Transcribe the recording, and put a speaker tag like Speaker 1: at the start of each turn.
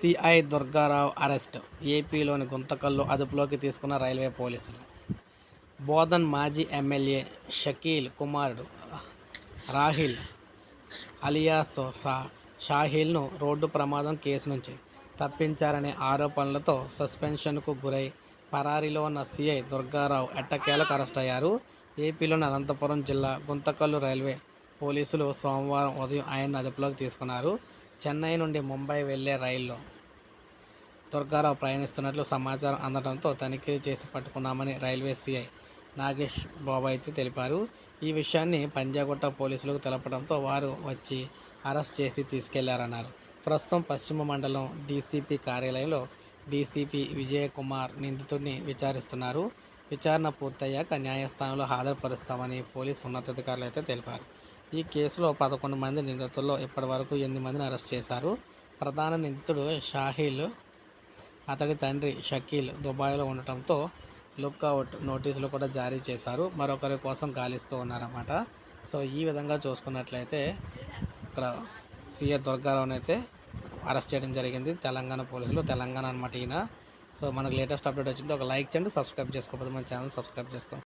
Speaker 1: CI Durgarao arrest. ఏపీలోని గుంతకల్లు అదుపులోకి తీసుకున్న రైల్వే పోలీసులు. బోధన్ మాజీ ఎమ్మెల్యే షకీల్ కుమారుడు రాహిల్ అలియాస్ షా షాహిల్ను రోడ్డు ప్రమాదం కేసు నుంచి తప్పించారనే ఆరోపణలతో సస్పెన్షన్కు గురై పరారీలో ఉన్న సిఐ దుర్గారావు ఎట్టకేలకు అరెస్ట్ అయ్యారు ఏపీలోని అనంతపురం జిల్లా గుంతకల్లు రైల్వే పోలీసులు సోమవారం ఉదయం ఆయన్ను అదుపులోకి తీసుకున్నారు. చెన్నై నుండి ముంబై వెళ్ళే రైల్లో దుర్గారావు ప్రయాణిస్తున్నట్లు సమాచారం అందడంతో తనిఖీలు చేసి పట్టుకున్నామని రైల్వే సిఐ నాగేష్ బాబాయితే అయితే తెలిపారు. ఈ విషయాన్ని పంజాగుట్ట పోలీసులకు తెలపడంతో వారు వచ్చి అరెస్ట్ చేసి తీసుకెళ్ళారన్నారు. ప్రస్తుతం పశ్చిమ మండలం డీసీపీ కార్యాలయంలో డీసీపీ విజయకుమార్ నిందితుడిని విచారిస్తున్నారు. విచారణ పూర్తయ్యాక న్యాయస్థానంలో హాజరుపరుస్తామని పోలీసు ఉన్నతాధికారులు అయితే తెలిపారు. ఈ కేసులో పదకొండు మంది నిందితుల్లో ఇప్పటివరకు ఎనిమిది మందిని అరెస్ట్ చేశారు. ప్రధాన నిందితుడు షాహీల్ అతడి తండ్రి షకీల్ దుబాయ్లో ఉండటంతో లుక్అవుట్ నోటీసులు కూడా జారీ చేశారు. మరొకరి కోసం గాలిస్తూ ఉన్నారన్నమాట. సో ఈ విధంగా చూసుకున్నట్లయితే ఇక్కడ సీఏ దుర్గారావుని అయితే అరెస్ట్ చేయడం జరిగింది. తెలంగాణ పోలీసులు తెలంగాణ అనమాట ఈయన. సో మనకు లేటెస్ట్ అప్డేట్ వచ్చింది ఒక లైక్ చేయండి సబ్స్క్రైబ్ చేసుకోకపోతే మన ఛానల్ సబ్స్క్రైబ్ చేసుకోండి.